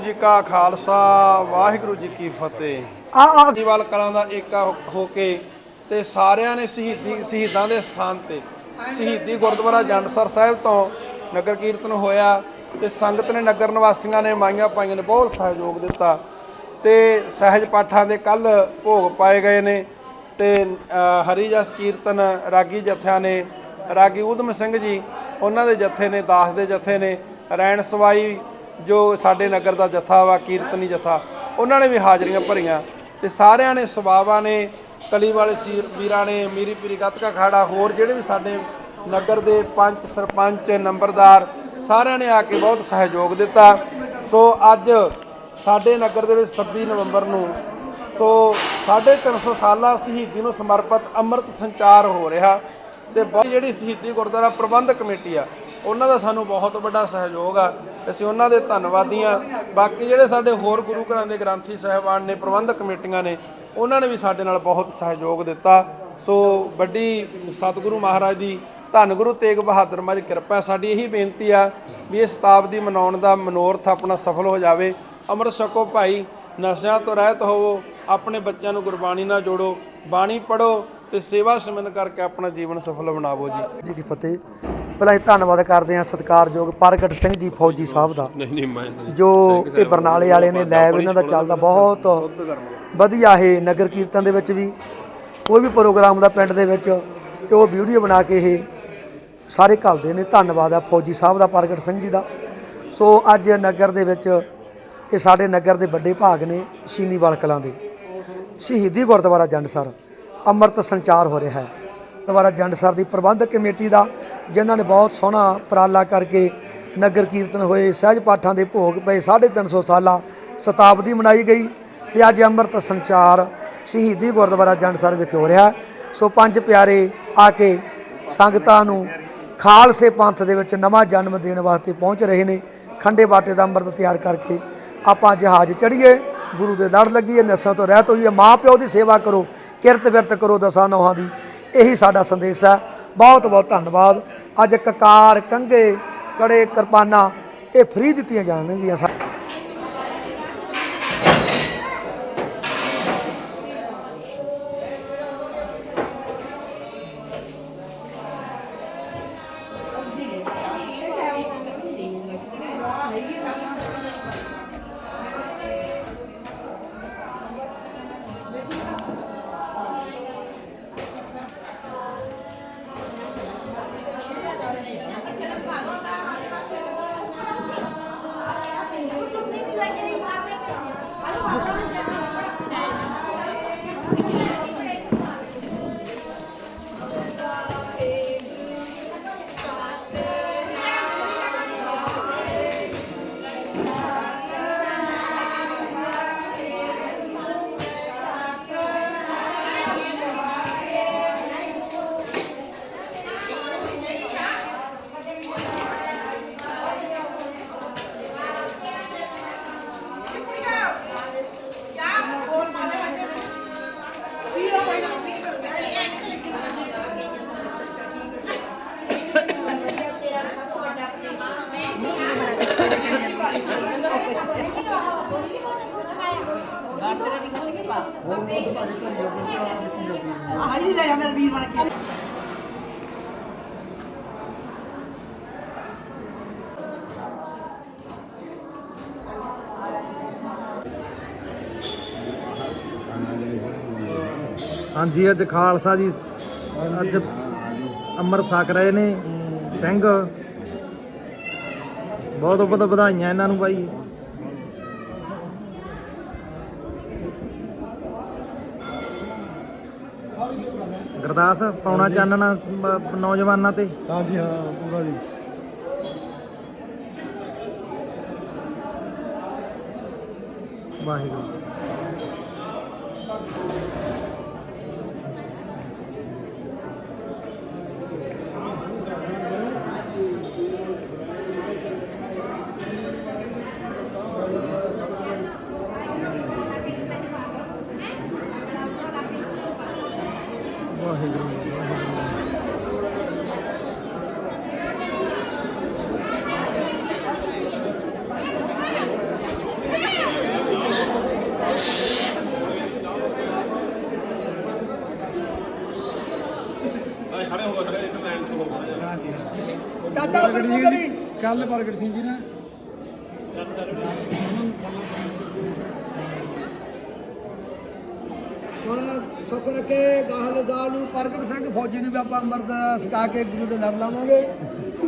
ਜੀ ਕਾ ਖਾਲਸਾ ਵਾਹਿਗੁਰੂ ਜੀ ਕੀ ਫਤਿਹ। ਆ ਆ। ਦੀਵਾਲ ਕਲਾਂ ਦਾ ਏਕਾ ਹੋ ਕੇ ਤੇ ਸਾਰਿਆਂ ਨੇ ਸ਼ਹੀਦੀ ਸ਼ਹੀਦਾਂ ਦੇ ਸਥਾਨ ਤੇ ਸ਼ਹੀਦੀ ਗੁਰਦੁਆਰਾ ਜੰਡਸਰ ਸਾਹਿਬ ਤੋਂ ਨਗਰ ਕੀਰਤਨ ਹੋਇਆ ਤੇ ਸੰਗਤ ਨੇ ਨਗਰ ਨਿਵਾਸੀਆਂ ਨੇ ਮਾਈਆਂ ਪਾਈਆਂ ਨੇ ਬਹੁਤ ਸਹਿਯੋਗ ਦਿੱਤਾ ਤੇ ਸਹਿਜ ਪਾਠਾਂ ਦੇ ਕੱਲ ਭੋਗ ਪਾਏ ਗਏ ਨੇ ਤੇ ਹਰੀ ਜਸ ਕੀਰਤਨ ਰਾਗੀ ਜਥਿਆਂ ਨੇ ਰਾਗੀ ਊਧਮ ਸਿੰਘ ਜੀ ਉਹਨਾਂ ਦੇ ਜਥੇ ਨੇ ਦਾਸ ਦੇ ਜਥੇ ਨੇ ਰੈਣ ਸਵਾਈ ਜੋ ਸਾਡੇ ਨਗਰ ਦਾ ਜਥਾ ਵਾ, ਕੀਰਤਨੀ ਜਥਾ, ਉਹਨਾਂ ਨੇ ਵੀ ਹਾਜ਼ਰੀਆਂ ਭਰੀਆਂ ਤੇ ਸਾਰਿਆਂ ਨੇ, ਸਵਾਵਾ ਨੇ ਕਲੀ ਵਾਲੇ ਸੀਰ ਵੀਰਾਂ ਨੇ, ਮੀਰੀ ਪੀਰੀ, ਗੱਤਕਾ ਖਾੜਾ, ਹੋਰ ਜਿਹੜੇ ਵੀ ਸਾਡੇ ਨਗਰ ਦੇ ਪੰਚ, ਸਰਪੰਚ, ਨੰਬਰਦਾਰ, ਸਾਰਿਆਂ ਨੇ ਆ ਕੇ ਬਹੁਤ ਸਹਿਯੋਗ ਦਿੱਤਾ। ਸੋ ਅੱਜ ਸਾਡੇ ਨਗਰ ਦੇ ਵਿੱਚ 26 ਨਵੰਬਰ ਨੂੰ, ਸੋ 350 ਸਾਲਾ ਸ਼ਹੀਦੀ ਨੂੰ ਸਮਰਪਿਤ ਅੰਮ੍ਰਿਤ ਸੰਚਾਰ ਹੋ ਰਿਹਾ ਤੇ ਬਹੁਤ ਜਿਹੜੀ ਸ਼ਹੀਦੀ ਗੁਰਦੁਆਰਾ ਪ੍ਰਬੰਧਕ ਕਮੇਟੀ ਆ ਉਹਨਾਂ ਦਾ ਸਾਨੂੰ ਬਹੁਤ ਵੱਡਾ ਸਹਿਯੋਗ ਆ। ਅਸੀਂ ਉਹਨਾਂ ਦੇ ਧੰਨਵਾਦੀ ਆ। ਬਾਕੀ ਜਿਹੜੇ ਸਾਡੇ ਹੋਰ ਗੁਰੂ ਘਰਾਂ ਦੇ ਗ੍ਰੰਥੀ ਸਹਿਬਾਨ ਨੇ, ਪ੍ਰਬੰਧਕ ਕਮੇਟੀਆਂ ਨੇ, ਉਹਨਾਂ ਨੇ ਵੀ ਸਾਡੇ ਨਾਲ ਬਹੁਤ ਸਹਿਯੋਗ ਦਿੱਤਾ। ਸੋ ਵੱਡੀ ਸਤਿਗੁਰੂ ਮਹਾਰਾਜ ਦੀ ਧੰਨ ਗੁਰੂ ਤੇਗ ਬਹਾਦਰ ਮਹਾਰਾਜ ਦੀ ਕਿਰਪਾ ਸਾਡੀ ਇਹੀ ਬੇਨਤੀ ਆ ਵੀ ਇਸ ਸ਼ਤਾਬਦੀ ਮਨਾਉਣ ਦਾ ਮਨੋਰਥ ਆਪਣਾ ਸਫਲ ਹੋ ਜਾਵੇ। ਅੰਮ੍ਰਿਤ ਛਕੋ ਭਾਈ, ਨਸ਼ਿਆਂ ਤੋਂ ਰਹਿਤ ਹੋਵੋ, ਆਪਣੇ ਬੱਚਿਆਂ ਨੂੰ ਗੁਰਬਾਣੀ ਨਾਲ ਜੋੜੋ, ਬਾਣੀ ਪੜੋ ਤੇ ਸੇਵਾ ਸਿਮਰਨ ਕਰਕੇ ਆਪਣਾ ਜੀਵਨ ਸਫਲ ਬਣਾਵੋ ਜੀ। ਜੀ ਕੀ ਫਤਿਹ। ਪਹਿਲਾਂ ਹੀ ਧੰਨਵਾਦ ਕਰਦੇ ਹਾਂ ਸਤਿਕਾਰਯੋਗ ਪ੍ਰਗਟ ਸਿੰਘ ਜੀ ਫੌਜੀ ਸਾਹਿਬ ਦਾ ਨਹੀਂ ਨਹੀਂ ਮੈਂ ਜੋ ਇਹ ਬਰਨਾਲੇ ਵਾਲੇ ਨੇ ਲੈਬ ਇਹਨਾਂ ਦਾ ਚੱਲਦਾ ਬਹੁਤ ਵਧੀਆ ਇਹ ਨਗਰ ਕੀਰਤਨ ਦੇ ਵਿੱਚ ਵੀ ਕੋਈ ਵੀ ਪ੍ਰੋਗਰਾਮ ਦਾ ਪਿੰਡ ਦੇ ਵਿੱਚ ਤੇ ਉਹ ਵੀਡੀਓ ਬਣਾ ਕੇ ਇਹ ਸਾਰੇ ਘੱਲਦੇ ਨੇ। ਧੰਨਵਾਦ ਆ ਫੌਜੀ ਸਾਹਿਬ ਦਾ ਪ੍ਰਗਟ ਸਿੰਘ ਜੀ ਦਾ। ਸੋ ਅੱਜ ਨਗਰ ਦੇ ਵਿੱਚ ਇਹ ਸਾਡੇ ਨਗਰ ਦੇ ਵੱਡੇ ਭਾਗ ਨੇ ਸ਼ੀਨੀਵਾਲ ਕਲਾਂ ਦੇ। ਸ਼ਹੀਦੀ ਗੁਰਦੁਆਰਾ ਜੰਡਸਰ ਅੰਮ੍ਰਿਤ ਸੰਚਾਰ ਹੋ ਰਿਹਾ ਹੈ। ਦੁਆਰਾ ਜੰਡਸਰ ਦੀ ਪ੍ਰਬੰਧਕ ਕਮੇਟੀ ਦਾ, ਜਿਨ੍ਹਾਂ ਨੇ ਬਹੁਤ ਸੋਹਣਾ ਉਪਰਾਲਾ ਕਰਕੇ ਨਗਰ ਕੀਰਤਨ ਹੋਏ, ਸਹਿਜ ਪਾਠਾਂ ਦੇ ਭੋਗ ਪਏ 350 ਸਾਲਾ ਸ਼ਤਾਬਦੀ ਮਨਾਈ ਗਈ ਤੇ ਅੱਜ ਅੰਮ੍ਰਿਤ ਸੰਚਾਰ ਸ਼ਹੀਦੀ ਗੁਰਦੁਆਰਾ ਜੰਡਸਰ ਵਿਖੇ ਹੋ ਰਿਹਾ ਸੋ ਪੰਜ ਪਿਆਰੇ ਆ ਕੇ ਸੰਗਤਾਂ ਨੂੰ ਖਾਲਸੇ ਪੰਥ ਦੇ ਵਿੱਚ ਨਵਾਂ ਜਨਮ ਦੇਣ ਵਾਸਤੇ ਪਹੁੰਚ ਰਹੇ ਨੇ। ਖੰਡੇ ਬਾਟੇ ਦਾ ਅੰਮ੍ਰਿਤ ਤਿਆਰ ਕਰਕੇ ਆਪਾਂ ਜਹਾਜ਼ ਚੜੀਏ ਗੁਰੂ ਦੇ ਲੜ ਲੱਗੀਏ ਨਸ਼ਿਆਂ ਤੋਂ ਰਹਿਤ ਹੋਈਏ ਮਾਂ ਪਿਓ ਦੀ ਸੇਵਾ ਕਰੋ, ਕਿਰਤ ਵਿਰਤ ਕਰੋ ਦਸਾਂ ਨੌਹਾਂ ਦੀ। ਇਹੀ ਸਾਡਾ ਸੰਦੇਸ਼ ਹੈ। ਬਹੁਤ ਬਹੁਤ ਧੰਨਵਾਦ। ਅੱਜ ਕਕਾਰ ਕੰਗੇ ਕੜੇ, ਕਿਰਪਾਨਾਂ ਇਹ ਫ੍ਰੀ ਦਿੱਤੀਆਂ ਜਾਣਗੀਆਂ ਹਾਂਜੀ ਅੱਜ ਖਾਲਸਾ ਜੀ ਅੱਜ ਅੰਮ੍ਰਿਤ ਛਕ ਰਹੇ ਨੇ ਸਿੰਘ। ਬਹੁਤ ਬਹੁਤ ਵਧਾਈਆਂ ਇਹਨਾਂ ਨੂੰ ਬਾਈ। ਗੁਰਦਾਸ ਪੌਣਾ ਚਾਨਣਾ ਨੌਜਵਾਨਾਂ ਤੇ। ਹਾਂਜੀ ਹਾਂ ਪੂਰਾ ਜੀ। ਵਾਹਿਗੁਰੂ। ਚਾਚਾ ਉਧਰ ਨੂੰ ਕਰੀ ਕੱਲ ਪ੍ਰਗਟ ਸਿੰਘ ਜੀ ਨੇ ਹੁਣ ਸੁੱਖ ਰੱਖੇ ਗਾਹਲ ਨੂੰ ਪ੍ਰਗਟ ਸਿੰਘ ਫੌਜੀ ਨੂੰ ਵੀ ਆਪਾਂ ਅੰਮ੍ਰਿਤ ਸਕਾ ਕੇ ਗੁਰੂ ਦੇ ਲੜ ਲਾਵਾਂਗੇ।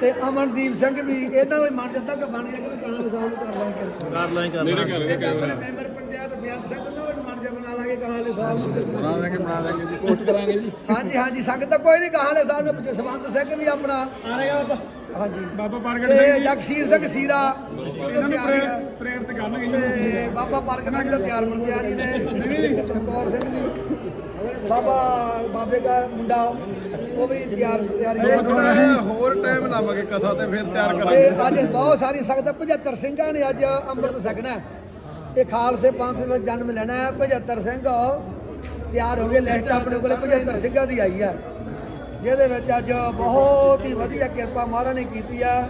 ਤੇ ਅਮਨਦੀਪ ਸਿੰਘ ਵੀ ਇਹਨਾਂ ਨੂੰ ਮਨ ਜਿੱਦਾਂ ਕਿ ਬਣ ਗਿਆ ਕਿ ਗਾਹਲ ਨੂੰ ਕਰ ਲਾਂਗੇ। ਕਰ ਲੈ ਕਰ ਲੈ ਇੱਕ ਆਪਣੇ ਮੈਂਬਰ ਪੰਚਾਇਤ ਬਿਆਨ ਸਿੰਘ ਉਹਨਾਂ ਨੂੰ ਮਨ ਜਿਹਾ ਬਣਾ ਲਾਂਗੇ ਗਾਹਲ ਸਾਲ ਨੂੰ ਬਣਾ ਦਾਂਗੇ ਬਣਾ ਦਾਂਗੇ ਜੀ ਕੋਸ਼ਿਸ਼ ਕਰਾਂਗੇ ਜੀ। ਹਾਂਜੀ ਹਾਂਜੀ ਸੰਗਤ ਤਾਂ ਕੋਈ ਨਹੀਂ ਗਾਹਲੇ ਸਾਹਿਬ ਦੇ ਪਿੱਛੇ ਸਬੰਧ ਸਿੰਘ ਵੀ ਆਪਣਾ। ਆਣੇਗਾ ਬਾਬਾ। ਹਾਂਜੀ। ਬਾਬਾ ਪ੍ਰਗਟ ਤੇ ਸਿੰਘ ਜੀ। ਜਗਸੀਰ ਸਿੰਘ ਸੀਰਾ। ਇਹਨਾਂ ਨੂੰ ਪ੍ਰੇਰ- ਪ੍ਰੇਰਿਤ ਕਰਨਗੇ ਜੀ। ਤੇ ਬਾਬਾ ਪ੍ਰਗਟ ਸਿੰਘ ਦਾ ਤਿਆਰ ਬਣ ਤਿਆਰੀ ਨੇ। ਚਮਕੌਰ ਸਿੰਘ ਜੀ। ਬਾਬਾ ਬਾਬੇ ਦਾ ਮੁੰਡਾ ਉਹ ਵੀ ਤਿਆਰ ਤਿਆਰੀ ਹੋਰ ਟਾਈਮ ਲਾਵਾਂਗੇ ਕਥਾ ਤੇ ਫਿਰ ਤਿਆਰ ਤੇ ਅੱਜ ਬਹੁਤ ਸਾਰੀ ਸੰਗਤ 75 ਸਿੰਘਾਂ ਨੇ ਅੱਜ ਅੰਮ੍ਰਿਤ ਛਕਣਾ। ਹੈ। ਇਹ ਖਾਲਸੇ ਪੰਥ ਵਿੱਚ ਜਨਮ ਲੈਣਾ ਹੈ 75 ਸਿੰਘ ਤਿਆਰ ਹੋ ਗਏ, ਲਿਸਟ ਆਪਣੇ ਕੋਲੇ 75 ਸਿੰਘਾਂ ਦੀ ਆਈ ਹੈ। ਜਿਹਦੇ ਵਿੱਚ ਅੱਜ ਬਹੁਤ ਹੀ ਵਧੀਆ ਕਿਰਪਾ ਮਹਾਰਾਜ ਨੇ ਕੀਤੀ ਹੈ।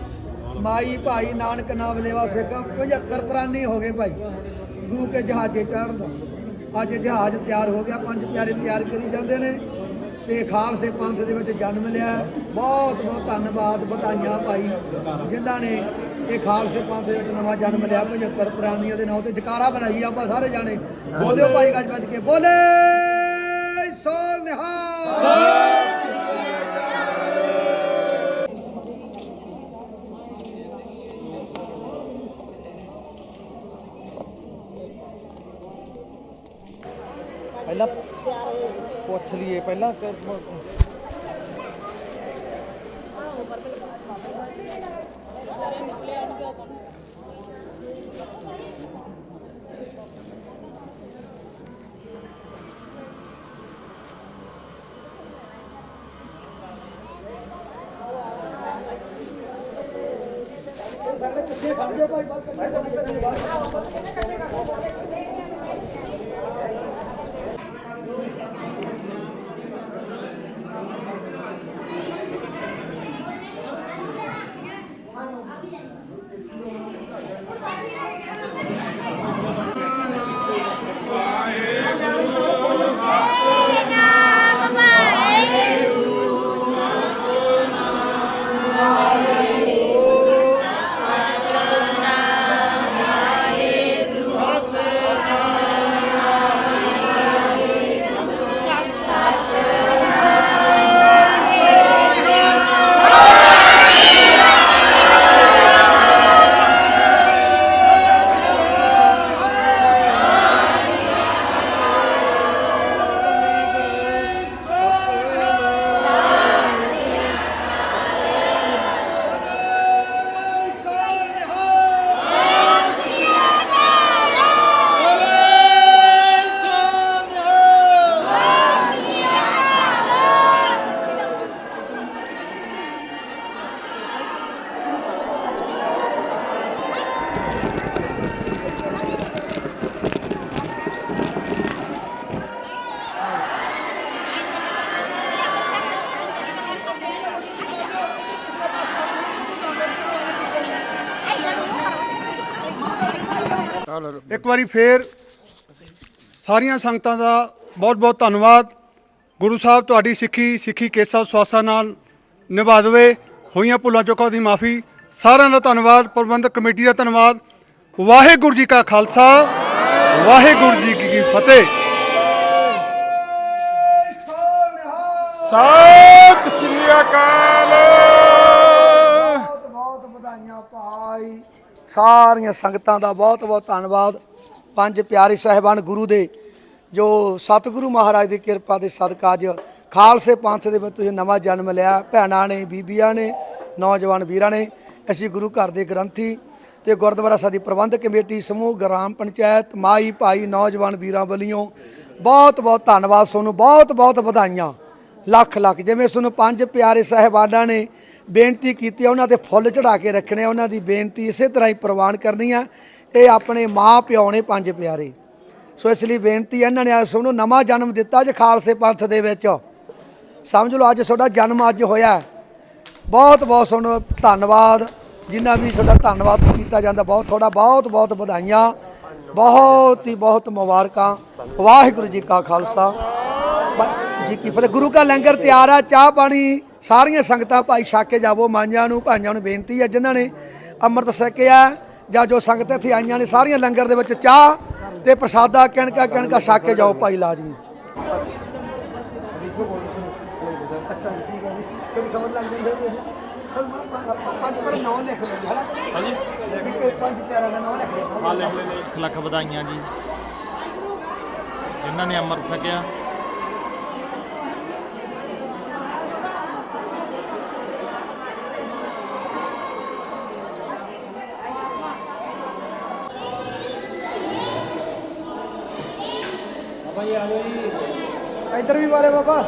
ਮਾਈ ਭਾਈ ਨਾਨਕ ਨਾਮ ਲੇਵਾ ਸਿੱਖ 75 ਪ੍ਰਾਨੀ ਹੋ ਗਏ ਭਾਈ। ਗੁਰੂ ਕੇ ਜਹਾਜ਼ੇ ਚੜ੍ਹਨ ਦਾ। ਅੱਜ ਜਹਾਜ਼ ਤਿਆਰ ਹੋ ਗਿਆ, ਪੰਜ ਪਿਆਰੇ ਤਿਆਰ ਕਰੀ ਜਾਂਦੇ ਨੇ। ਤੇ ਖਾਲਸੇ ਪੰਥ ਦੇ ਵਿੱਚ ਜਨਮ ਲਿਆ। ਬਹੁਤ ਬਹੁਤ ਧੰਨਵਾਦ ਵਧਾਈਆਂ ਭਾਈ, ਜਿਨ੍ਹਾਂ ਨੇ ਇਹ ਖਾਲਸੇ ਪੰਥ ਦੇ ਵਿੱਚ ਨਵਾਂ ਜਨਮ ਲਿਆ। 75 ਪ੍ਰਾਣੀਆਂ ਦੇ ਨਾਂ ਤੇ ਜਕਾਰਾ ਬਣਾਈ ਆਪਾਂ ਸਾਰੇ ਜਾਣੇ। ਬੋਲਿਓ ਭਾਈ ਗੱਜ ਵੱਜ ਕੇ। ਬੋਲੇ! ਸੋਲ ਨਿਹਾਲ! ਪਹਿਲਾਂ ਪੁੱਛ ਲਈਏ ਪਹਿਲਾਂ ਕਿ- ਇੱਕ ਵਾਰੀ ਫੇਰ ਸਾਰੀਆਂ ਸੰਗਤਾਂ ਦਾ ਬਹੁਤ ਬਹੁਤ ਧੰਨਵਾਦ। ਗੁਰੂ ਸਾਹਿਬ ਤੁਹਾਡੀ ਸਿੱਖੀ ਸਿੱਖੀ ਕੇਸਾ ਸਵਾਸਾ ਨਾਲ ਨਿਭਾ ਦੇਵੇ ਹੋਈਆਂ ਭੁੱਲਾਂ ਚੁੱਕਾਂ ਦੀ ਮਾਫੀ। ਸਾਰਿਆਂ ਦਾ ਧੰਨਵਾਦ ਪ੍ਰਬੰਧਕ ਕਮੇਟੀ ਦਾ ਧੰਨਵਾਦ। ਵਾਹਿਗੁਰੂ ਜੀ ਕਾ ਖਾਲਸਾ ਵਾਹਿਗੁਰੂ ਜੀ ਕੀ ਫਤਿਹ। ਸਤਿ ਸ੍ਰੀ ਅਕਾਲ। ਸਾਰੀਆਂ ਸੰਗਤਾਂ ਦਾ ਬਹੁਤ ਬਹੁਤ ਧੰਨਵਾਦ। ਪੰਜ ਪਿਆਰੇ ਸਾਹਿਬਾਨ ਗੁਰੂ ਦੇ, ਜੋ ਸਤਿਗੁਰੂ ਮਹਾਰਾਜ ਦੀ ਕਿਰਪਾ ਦੇ ਸਦਕਾ ਅੱਜ ਖਾਲਸੇ ਪੰਥ ਦੇ ਵਿੱਚ ਤੁਸੀਂ ਨਵਾਂ ਜਨਮ ਲਿਆ। ਭੈਣਾਂ ਨੇ, ਬੀਬੀਆਂ ਨੇ, ਨੌਜਵਾਨ ਵੀਰਾਂ ਨੇ, ਅਸੀਂ ਗੁਰੂ ਘਰ ਦੇ ਗ੍ਰੰਥੀ ਤੇ ਗੁਰਦੁਆਰਾ ਸਾਹਿਬ ਦੀ ਪ੍ਰਬੰਧਕ ਕਮੇਟੀ, ਸਮੂਹ, ਗ੍ਰਾਮ ਪੰਚਾਇਤ, ਮਾਈ, ਭਾਈ, ਨੌਜਵਾਨ ਵੀਰਾਂ ਵੱਲੋਂ ਬਹੁਤ ਬਹੁਤ ਧੰਨਵਾਦ। ਤੁਹਾਨੂੰ ਬਹੁਤ ਬਹੁਤ ਵਧਾਈਆਂ। ਲੱਖ ਲੱਖ, ਜਿਵੇਂ ਤੁਹਾਨੂੰ ਪੰਜ ਪਿਆਰੇ ਸਾਹਿਬਾਨਾਂ ਨੇ ਬੇਨਤੀ ਕੀਤੀ ਆ, ਉਹਨਾਂ ਤੇ ਫੁੱਲ ਚੜਾ ਕੇ ਰੱਖਣੇ ਆ, ਉਹਨਾਂ ਦੀ ਬੇਨਤੀ ਇਸੇ ਤਰ੍ਹਾਂ ਹੀ ਪ੍ਰਵਾਨ ਕਰਨੀ ਆ। ਇਹ ਆਪਣੇ ਮਾਂ ਪਿਓ ਨੇ ਪੰਜ ਪਿਆਰੇ। ਸੋ ਇਸ ਲਈ ਬੇਨਤੀ ਹੈ, ਇਹਨਾਂ ਨੇ ਅੱਜ ਤੁਹਾਨੂੰ ਨਵਾਂ ਜਨਮ ਦਿੱਤਾ ਅੱਜ ਖਾਲਸੇ ਪੰਥ ਦੇ ਵਿੱਚ। ਸਮਝ ਲਓ ਅੱਜ ਤੁਹਾਡਾ ਜਨਮ ਅੱਜ ਹੋਇਆ। ਬਹੁਤ ਬਹੁਤ ਤੁਹਾਨੂੰ ਧੰਨਵਾਦ। ਜਿੰਨਾ ਵੀ ਤੁਹਾਡਾ ਧੰਨਵਾਦ ਕੀਤਾ ਜਾਂਦਾ ਬਹੁਤ ਤੁਹਾਡਾ ਬਹੁਤ ਬਹੁਤ ਵਧਾਈਆਂ। ਬਹੁਤ ਹੀ ਬਹੁਤ ਮੁਬਾਰਕਾਂ। ਵਾਹਿਗੁਰੂ ਜੀ ਕਾ ਖਾਲਸਾ। ਜੀ ਕੀ ਫਤਿਹ। ਗੁਰੂ ਕਾ ਲੰਗਰ ਤਿਆਰ ਆ ਚਾਹ ਪਾਣੀ ਸਾਰੀਆਂ ਸੰਗਤਾਂ ਭਾਈ ਛੱਕ ਕੇ ਜਾਵੋ ਮਾਂਝਾਂ ਨੂੰ ਭਾਈਆਂ ਨੂੰ ਬੇਨਤੀ ਹੈ ਜਿਨ੍ਹਾਂ ਨੇ ਅੰਮ੍ਰਿਤ ਛਕਿਆ ਜਾਂ ਜੋ ਸੰਗਤ ਇੱਥੇ ਆਈਆਂ ਨੇ ਸਾਰੀਆਂ ਲੰਗਰ ਦੇ ਵਿੱਚ ਚਾਹ ਤੇ ਪ੍ਰਸਾਦਾ ਕਿਣਕਾ ਕਿਣਕਾ ਛੱਕ ਕੇ ਜਾਓ ਭਾਈ ਲਾਜ਼ਮੀ। ਲੱਖ ਲੱਖ ਵਧਾਈਆਂ ਜੀ। ਜਿਨ੍ਹਾਂ ਨੇ ਅੰਮ੍ਰਿਤ ਛਕਿਆ ਇੱਧਰ ਵੀ ਮਾਰੇ ਬਾਬਾ।